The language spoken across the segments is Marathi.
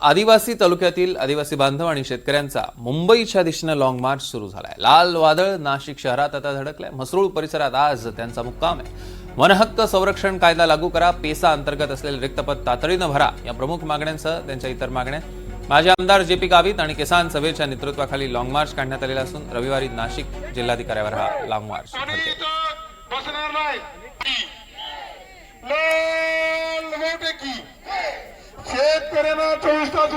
आदिवासी तालुक्यातील आदिवासी बांधव आणि शेतकऱ्यांचा मुंबईच्या दिशेनं लॉंग मार्च सुरू झालाय. लाल वादळ नाशिक शहरात आता धडकलंय. मसरूळ परिसरात आज त्यांचा मुक्काम आहे. वनहक्क संरक्षण कायदा लागू करा. पेसा अंतर्गत असलेले रिक्तपद तातडीनं भरा. या प्रमुख मागण्यांसह त्यांच्या इतर मागण्या. माजी आमदार जे पी गावित आणि किसान सभेच्या नेतृत्वाखाली लॉंग मार्च काढण्यात आलेला असून रविवारी नाशिक जिल्हाधिकाऱ्यावर हा लॉंग मार्च बसणार नाही. शेतकऱ्यांना चोवीस तास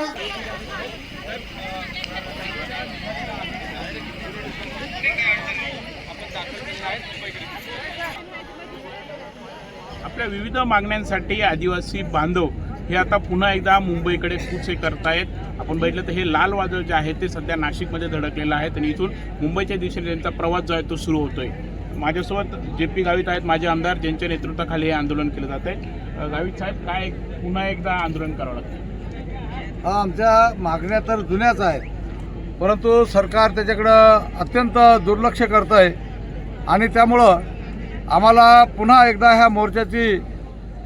आपल्या विविध मागण्यांसाठी आदिवासी बांधव हे आता पुन्हा एकदा मुंबईकडे कूच करतायत. आपण बघितलं तर हे लाल वादळ जे आहे ते सध्या नाशिकमध्ये धडकलेलं आहे. आणि इथून मुंबईच्या दिशेने त्यांचा प्रवास जो आहे तो सुरू होतोय. माझ्यासोबत जे पी गावित आहेत माझे आमदार ज्यांच्या नेतृत्वाखाली हे आंदोलन केलं जात आहे. गावित साहेब काय पुन्हा एकदा आंदोलन करावं लागतं? हा आमच्या मागण्या तर जुन्याच आहेत. परंतु सरकार त्याच्याकडं अत्यंत दुर्लक्ष करतं आहे आणि त्यामुळं आम्हाला पुन्हा एकदा ह्या मोर्चाची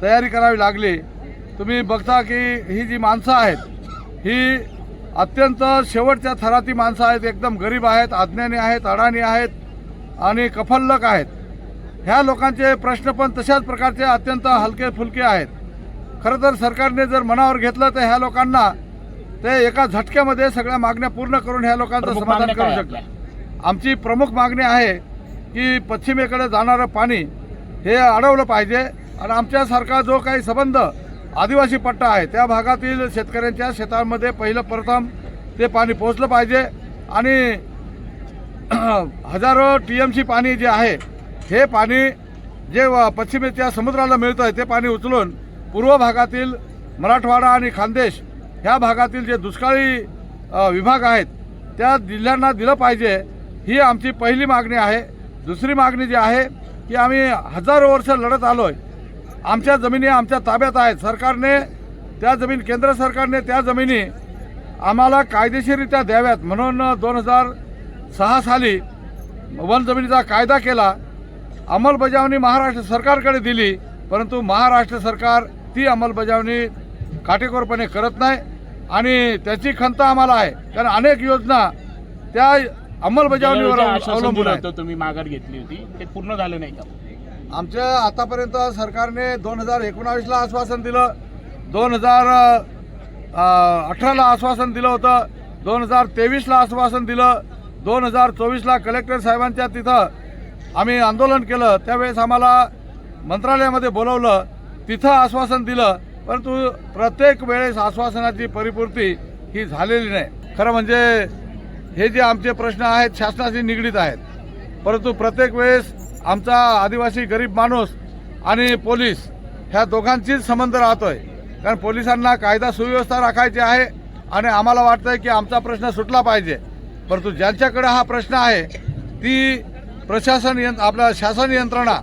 तयारी करावी लागली. तुम्ही बघता की ही जी माणसं आहेत ही अत्यंत शेवटच्या थराती माणसं आहेत. एकदम गरीब आहेत अज्ञानी आहेत अडाणी आहेत. आणि कफल्लक आहेत. ह्या लोकांचे प्रश्न पण तशाच प्रकारचे अत्यंत हलके फुलके आहेत. खरं तर सरकारने जर मनावर घेतलं तर ह्या लोकांना ते एका झटक्यामध्ये सगळ्या मागण्या पूर्ण करून ह्या लोकांचं समाधान करू शकतात. आमची प्रमुख मागणी आहे की पश्चिमेकडे जाणारं पाणी हे अडवलं पाहिजे आणि आमच्यासारखा जो काही संबंध आदिवासी पट्टा आहे त्या भागातील शेतकऱ्यांच्या शेतांमध्ये पहिलं प्रथम ते पाणी पोहोचलं पाहिजे आणि हजारो टी एम सी पाणी जे आहे हे पाणी जे पश्चिमेच्या समुद्राला मिळतं आहे ते पाणी उचलून पूर्व भागातील मराठवाडा आणि खानदेश ह्या भागातील जे दुष्काळी विभाग आहेत त्या जिल्ह्यांना दिलं पाहिजे ही आमची पहिली मागणी आहे. दुसरी मागणी जी आहे की आम्ही हजारो वर्ष लढत आलो आहे आमच्या जमिनी आमच्या ताब्यात आहेत. सरकारने त्या जमीन केंद्र सरकारने त्या जमिनी आम्हाला कायदेशीररित्या द्याव्यात. म्हणून दोन हजार सहा साली वन जमिनीचा कायदा केला अंमलबजावणी महाराष्ट्र सरकारकडे दिली परंतु महाराष्ट्र सरकार ती अंमलबजावणी काटेकोरपणे करत नाही आणि त्याची खंत आम्हाला आहे. कारण अनेक योजना त्या अंमलबजावणीवर अवलंबून तुम्ही माघार घेतली होती. ते पूर्ण झालं नाही का? आमच्या आतापर्यंत सरकारने दोन हजार एकोणावीसला आश्वासन दिलं दोन हजार अठराला आश्वासन दिलं होतं दोन हजार तेवीसला आश्वासन दिलं दोन हजार चोवीसला कलेक्टर साहेबांच्या तिथं आम्ही आंदोलन केलं. त्यावेळेस आम्हाला मंत्रालयामध्ये बोलवलं. तिथं आश्वासन दिलं. परंतु प्रत्येक वेळेस आश्वासनाची परिपूर्ती ही झालेली नाही. खरं म्हणजे हे जे आमचे प्रश्न आहेत शासनाशी निगडीत आहेत. परंतु प्रत्येक वेळेस आमचा आदिवासी गरीब माणूस आणि पोलीस ह्या दोघांचीच संबंध राहतोय. कारण पोलिसांना कायदा सुव्यवस्था राखायची आहे आणि आम्हाला वाटतंय की आमचा प्रश्न सुटला पाहिजे. परंतु ज्यांच्याकडे हा प्रश्न आहे ती प्रशासन यंत्र आपल्या शासन यंत्रणा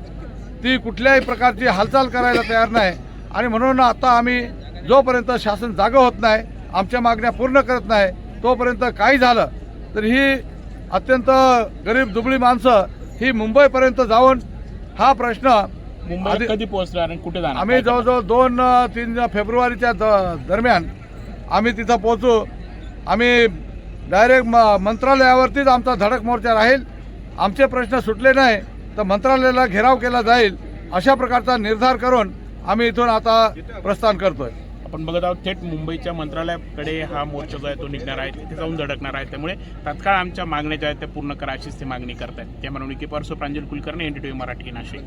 ती कुठल्याही प्रकारची हालचाल करायला तयार नाही. आणि म्हणून आता आम्ही जोपर्यंत शासन जागं होत नाही आमच्या मागण्या पूर्ण करत नाही तोपर्यंत काही झालं तर ही अत्यंत गरीब दुबळी माणसं ही मुंबईपर्यंत जाऊन हा प्रश्न मुंबईत आधी- कधी पोहोचणार आणि कुठे जाणार? आम्ही जवळजवळ दोन तीन फेब्रुवारीच्या दरम्यान आम्ही तिथं पोहोचू. आम्ही डायरेक्ट म मंत्रालयावरतीच आमचा धडक मोर्चा राहील. आमचे प्रश्न सुटले नाही तर मंत्रालयाला घेराव केला जाईल अशा प्रकारचा निर्धार करून आम्ही इथून आता प्रस्थान करतोय. आपण बघत आहोत थेट मुंबईच्या मंत्रालयाकडे हा मोर्चा जो आहे तो निघणार आहे तिथे जाऊन धडकणार आहे. त्यामुळे तात्काळ आमच्या मागण्या ज्या आहेत त्या पूर्ण करा अशीच ते मागणी करतायत. त्या म्हणून की परसो प्रांजल कुलकर्णी एनडीटीव्ही मराठी नाशिक.